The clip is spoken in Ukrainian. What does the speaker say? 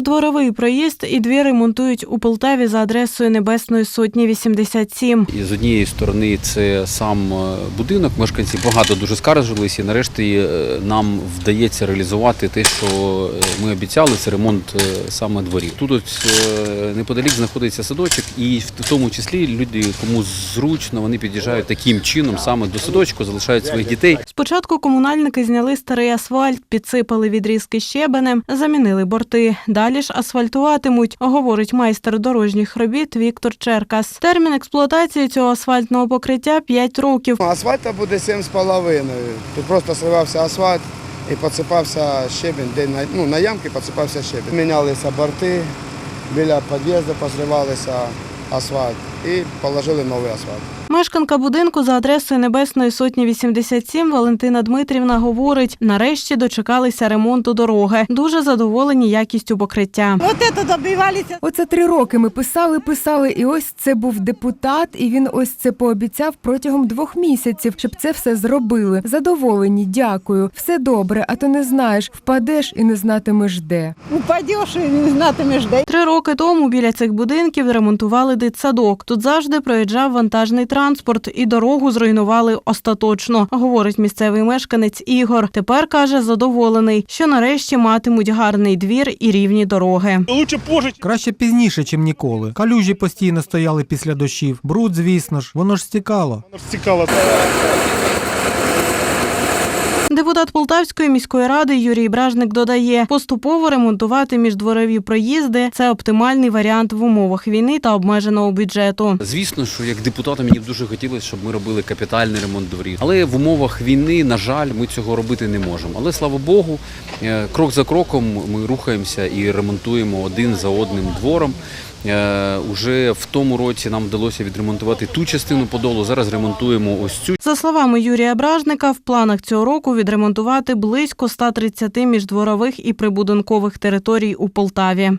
Міждворовий проїзд і дві ремонтують у Полтаві за адресою Небесної Сотні 87. І з однієї сторони це сам е, будинок. Мешканці багато дуже скаржилися. І нарешті е, нам вдається реалізувати те, що е, ми обіцяли. Це ремонт саме дворів. Тут ось неподалік знаходиться садочок, і в тому числі люди, кому зручно, вони під'їжджають таким чином саме до садочку, залишають своїх дітей. Спочатку комунальники зняли старий асфальт, підсипали відрізки щебенем, замінили борти. Далі ж асфальтуватимуть, говорить майстер дорожніх робіт Віктор Черкас. Термін експлуатації цього асфальтного покриття 5 років. Асфальта буде 7,5. Тут просто сливався асфальт і підсипався щебень, де на, ну, на ямки підсипався щебень. Мінялися борти, біля під'їзду позривалися асфальт і положили новий асфальт. Мешканка будинку за адресою Небесної Сотні 87 Валентина Дмитрівна говорить, нарешті дочекалися ремонту дороги. Дуже задоволені якістю покриття. Вот это добивались. Оце три роки ми писали, писали, і ось це був депутат, і він ось це пообіцяв протягом двох місяців, щоб це все зробили. Задоволені, дякую. Все добре, а то не знаєш, впадеш і не знатимеш де. Упадешь и не знатимешь, де. Три роки тому біля цих будинків ремонтували дитсадок. Тут завжди проїжджав вантажний транспорт і дорогу зруйнували остаточно, говорить місцевий мешканець Ігор. Тепер каже задоволений, що нарешті матимуть гарний двір і рівні дороги. Краще пізніше, ніж ніколи. Калюжі постійно стояли після дощів. Бруд, звісно ж, воно ж стікало. воно стікало. Депутат Полтавської міської ради Юрій Бражник додає, поступово ремонтувати міждворові проїзди це оптимальний варіант в умовах війни та обмеженого бюджету. Звісно, що як депутату мені дуже хотілося, щоб ми робили капітальний ремонт дворів. Але в умовах війни, на жаль, ми цього робити не можемо. Але слава Богу, е, крок за кроком ми рухаємося і ремонтуємо один за одним двором. Е, Уже в тому році нам вдалося відремонтувати ту частину подолу. Зараз ремонтуємо ось цю За словами Юрія Бражника, в планах цього року відремонтувати близько 130 міждворових і прибудинкових територій у Полтаві.